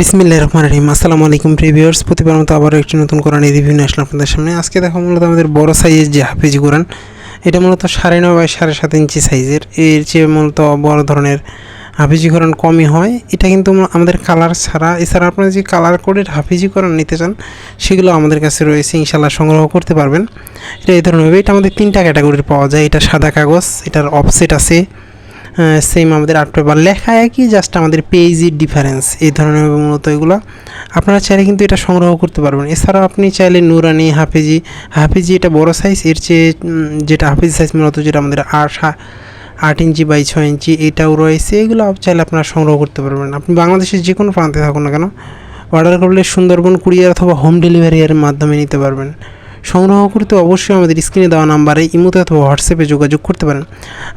বিসমিল্লাহ রহমান রহিম। আসসালামু আলাইকুম প্রিভিয়ার্স প্রতিবার মতো আবারও একটি নতুন কোরআন রিভিউ নিয়ে আসলাম আপনাদের সামনে। আজকে দেখো মূলত আমাদের বড় সাইজের যে হাফিজি কোরআন, এটা মূলত সাড়ে নয় বাই সাড়ে সাত ইঞ্চি সাইজের। এর চেয়ে মূলত বড় ধরনের হাফিজি কোরআন কমই হয়। এটা কিন্তু আমাদের কালার ছাড়া, এছাড়া আপনারা যে কালার কোডের হাফিজি কোরআন নিতে চান, সেগুলো আমাদের কাছে রয়েছে ইনশাল্লাহ সংগ্রহ করতে পারবেন। এটা এই ধরনের এটা আমাদের তিনটা ক্যাটাগরির পাওয়া যায়। এটা সাদা কাগজ, এটার অফসেট আছে। সেম আমাদের আর্ট পেপার লেখা একই জাস্ট আমাদের পেজের ডিফারেন্স এই ধরনের মূলত এগুলো। আপনারা চাইলে কিন্তু এটা সংগ্রহ করতে পারবেন। এছাড়াও আপনি চাইলে নুরানি, হাফিজি হাফিজি এটা বড় সাইজ এর চেয়ে যেটা হাফিজি সাইজ মূলত যেটা আমাদের আট আট ইঞ্চি বাই ছয় ইঞ্চি, এটাও রয়েছে। এগুলো চাইলে আপনারা সংগ্রহ করতে পারবেন। আপনি বাংলাদেশের যে কোনো প্রান্তে থাকুন না কেন অর্ডার করলে সুন্দরবন কুরিয়ার অথবা হোম ডেলিভারির মাধ্যমে নিতে পারবেন। সংগ্রহ করতে অবশ্যই আমাদের স্ক্রিনে দেওয়া নাম্বারে ইমোতে অথবা হোয়াটসঅ্যাপে যোগাযোগ করতে পারেন।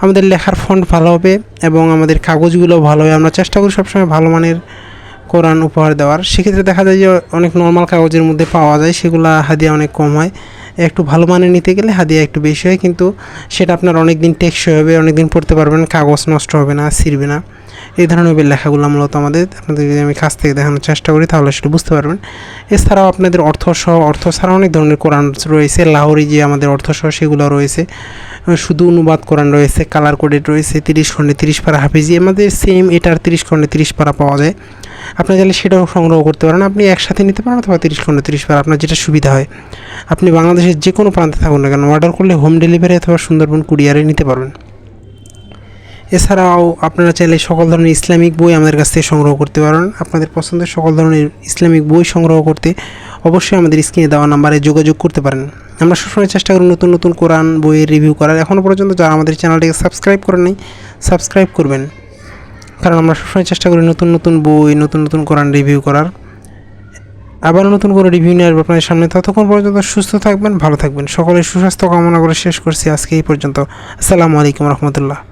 আমাদের লেখার ফন্ট ভালো হবে এবং আমাদের কাগজগুলো ভালো হবে আমরা চেষ্টা করি সবসময় ভালো মানের কোরআন উপহার দেওয়ার। সেক্ষেত্রে দেখা যায় যে অনেক নর্মাল কাগজের মধ্যে পাওয়া যায়, সেগুলো হাদিয়া অনেক কম হয়। একটু ভালো মানের নিতে গেলে হাদিয়া একটু বেশি হয়, কিন্তু সেটা আপনার অনেক দিন টেকসই হবে অনেক দিন পড়তে পারবেন, কাগজ নষ্ট হবে না, ছিঁড়বে না। এই ধরনের লেখাগুলো মূলত আমাদের, আপনাদের যদি আমি কাছ থেকে দেখানোর চেষ্টা করি, তাহলে সেটা বুঝতে পারবেন। এছাড়াও আপনাদের অর্থ সহ অর্থ ছাড়া অনেক ধরনের কোরআন রয়েছে, লাহোরি যে আমাদের অর্থ সহ সেগুলো রয়েছে শুধু অনুবাদ কোরআন রয়েছে কালার কোডেড রয়েছে, তিরিশ খণ্ডে তিরিশ পারা হাফিজি, আমাদের সেম এটার তিরিশ খণ্ডে তিরিশ পারা পাওয়া যায়। আপনি চাইলে সেটাও সংগ্রহ করতে পারেন, আপনি একসাথে নিতে পারেন অথবা তিরিশ খণ্ডে তিরিশ পারা, আপনার যেটা সুবিধা হয়। আপনি বাংলাদেশের যে কোনো প্রান্তে থাকুন না কেন অর্ডার করলে হোম ডেলিভারি অথবা সুন্দরবন কুরিয়ারে নিতে পারবেন। এছাড়াও আপনারা চাইলে সকল ধরনের ইসলামিক বই আমাদের কাছ থেকে সংগ্রহ করতে পারেন। আপনাদের পছন্দের সকল ধরনের ইসলামিক বই সংগ্রহ করতে অবশ্যই আমাদের স্ক্রিনে দেওয়া নাম্বারে যোগাযোগ করতে পারেন। আমরা সবসময় চেষ্টা করি নতুন নতুন কোরআন বইয়ের রিভিউ করার। এখনও পর্যন্ত যারা আমাদের চ্যানেলটিকে সাবস্ক্রাইব করেন নাই, সাবস্ক্রাইব করবেন। কারণ আমরা সবসময় চেষ্টা করি নতুন নতুন বই, নতুন নতুন কোরআন রিভিউ করার। আবার নতুন করে রিভিউ নিয়ে আসব আপনাদের সামনে। ততক্ষণ পর্যন্ত সুস্থ থাকবেন, ভালো থাকবেন। সকলের সুস্বাস্থ্য কামনা করে শেষ করছি। আজকে এই পর্যন্ত। আসসালামু আলাইকুম রহমতুল্লাহ।